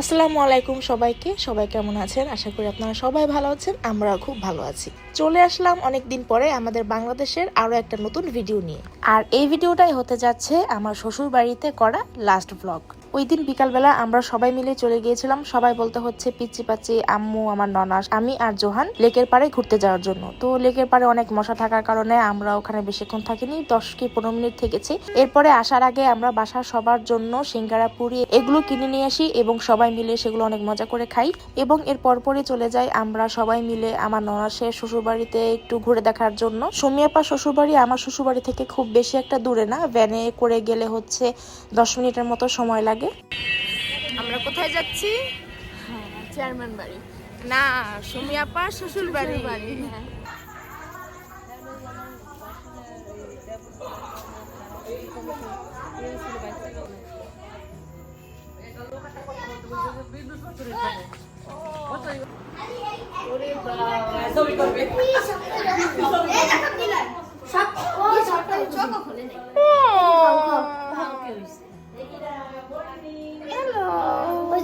আসসালামু আলাইকুম সবাইকে। সবাই কেমন আছেন? আশা করি আপনারা সবাই ভালো আছেন, আমরাও খুব ভালো আছি। চলে আসলাম অনেক দিন পরে আমাদের বাংলাদেশের আরও একটা নতুন ভিডিও নিয়ে। আর এই ভিডিওটাই হতে যাচ্ছে আমার শ্বশুর বাড়িতে করা লাস্ট ব্লগ ওই দিন বিকালবেলা আমরা সবাই মিলে চলে গিয়েছিলাম। সবাই বলতে হচ্ছে পিচ্ছি পাচ্ছি আম্মু, আমার ননাস আমি আর জোহান লেকের পাড়ে ঘুরতে যাওয়ার জন্য। তো লেকের পাড়ে অনেক মশা থাকার কারণে আমরা ওখানে বেশিক্ষণ থাকিনি। দশ কি পনেরো মিনিট থেকেছি। এরপরে আসার আগে আমরা বাসা সবার জন্য সিঙ্গারা, পুরি এগুলো কিনে নিয়ে আসি এবং সবাই মিলে সেগুলো অনেক মজা করে খাই। এবং এর পরপরই চলে যাই আমরা সবাই মিলে আমার ননাসের শ্বশুরবাড়িতে একটু ঘুরে দেখার জন্য। সুমিয়াপা শ্বশুরবাড়ি আমার শ্বশুরবাড়ি থেকে খুব বেশি একটা দূরে না। ভ্যানে করে গেলে হচ্ছে দশ মিনিটের মতো সময় লাগে। আমরা কোথায় যাচ্ছি? চেয়ারম্যান বাড়ি। না সুমিয়াপা শ্বশুর বাড়ি বাড়ি হ্যাঁ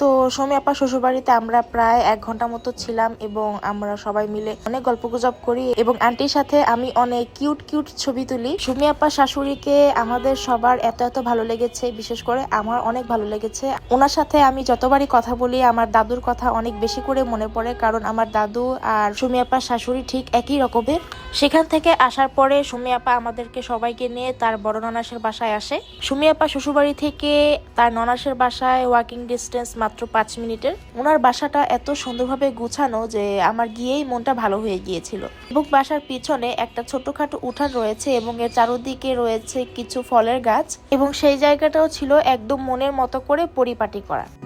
তো সৌমি আপা শ্বশুর বাড়িতে আমরা প্রায় এক ঘণ্টা মতো ছিলাম এবং আমরা সবাই মিলে অনেক গল্প গুজব করি এবং আন্টির সাথে আমি অনেক কিউট কিউট ছবি তুলি। সুমি আপা শাশুড়িকে আমাদের সবার এত এত ভালো লেগেছে, বিশেষ করে আমার অনেক ভালো লেগেছে। ওনার সাথে আমি যতবারই কথা বলি, আমার দাদুর কথা অনেক বেশি করে মনে পড়ে কারণ আমার দাদু আর সুমি আপার শাশুড়ি ঠিক একই রকমের। সেখান থেকে আসার পরে সুমি আপা আমাদেরকে সবাইকে নিয়ে তার বড় ননাসের বাসায় আসে। সুমি আপা শ্বশুরবাড়ি থেকে তার ননাসের বাসায় ওয়াকিং ডিস্টেন্স মাত্র পাঁচ মিনিটের। ওনার বাসাটা এত সুন্দরভাবে গুছানো যে আমার গিয়েই মনটা ভালো হয়ে গিয়েছিল। এবং বাসার পিছনে একটা ছোটখাটো উঠান রয়েছে এবং এর চারদিকে রয়েছে কিছু ফলের গাছ এবং সেই জায়গাটাও ছিল একদম মনের মতো করে পরিপাটি করা।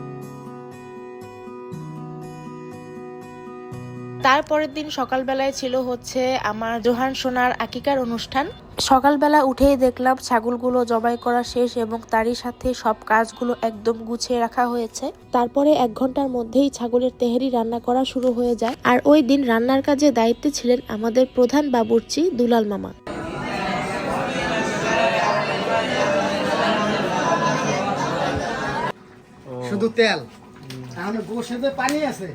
তারপরের দিন সকালবেলায় ছিল হচ্ছে আমার জোহান সোনার আকিকার অনুষ্ঠান। সকালবেলা উঠেই দেখলাম ছাগলগুলো জবাই করা শেষ এবং তারই সাথে সব কাজগুলো একদম গুছিয়ে রাখা হয়েছে। তারপরে এক ঘণ্টার মধ্যেই ছাগলের তেহারি রান্না করা শুরু হয়ে যায়। আর ওই দিন রান্নার কাজে দায়িত্বে ছিলেন আমাদের প্রধান বাবুর্চি দুলাল মামা। শুধু তেল? তাহলে গোসে যে পানি আছে।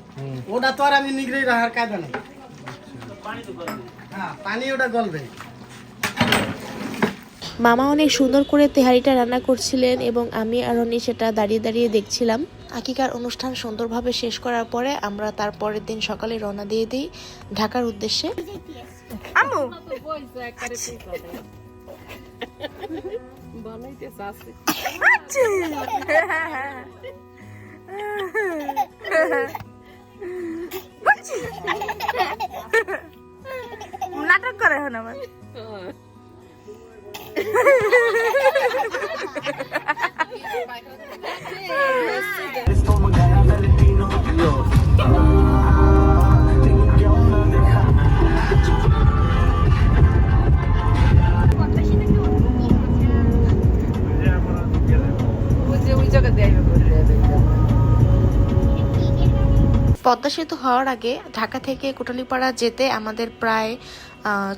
ওটা তো আর আমি নিগড়ে রাখার কায়দা নেই। হ্যাঁ পানি ওটা গলবে। মামা অনেক সুন্দর করে তেহারিটা রান্না করছিলেন এবং আমি আর অনি সেটা দাঁড়িয়ে দাঁড়িয়ে দেখছিলাম। আকিকার অনুষ্ঠান সুন্দরভাবে শেষ করার পরে আমরা তার পরের দিন সকালে রওনা দিয়ে দিই ঢাকার উদ্দেশ্যে। আমু নাটক করে এখন আমার পদ্মা সেতু হওয়ার আগে ঢাকা থেকে কোটালীপাড়া যেতে আমাদের প্রায়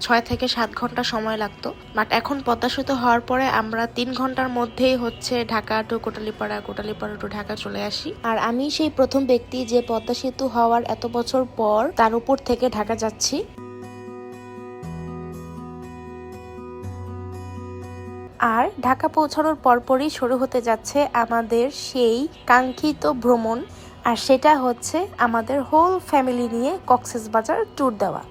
ছয় থেকে সাত ঘণ্টা সময় লাগতো। বাট এখন পদ্মা সেতু হওয়ার পরে আমরা তিন ঘণ্টার মধ্যেই হচ্ছে ঢাকা টু কোটালিপাড়া কোটালিপাড়া টু ঢাকা চলে আসি। আর আমি সেই প্রথম ব্যক্তি যে পদ্মা সেতু হওয়ার এত বছর পর তার উপর থেকে ঢাকা যাচ্ছি। আর ঢাকা পৌঁছানোর পরপরই শুরু হতে যাচ্ছে আমাদের সেই কাঙ্ক্ষিত ভ্রমণ। আর সেটা হচ্ছে আমাদের হোল ফ্যামিলি নিয়ে কক্সেস বাজার ট্যুর দেওয়া।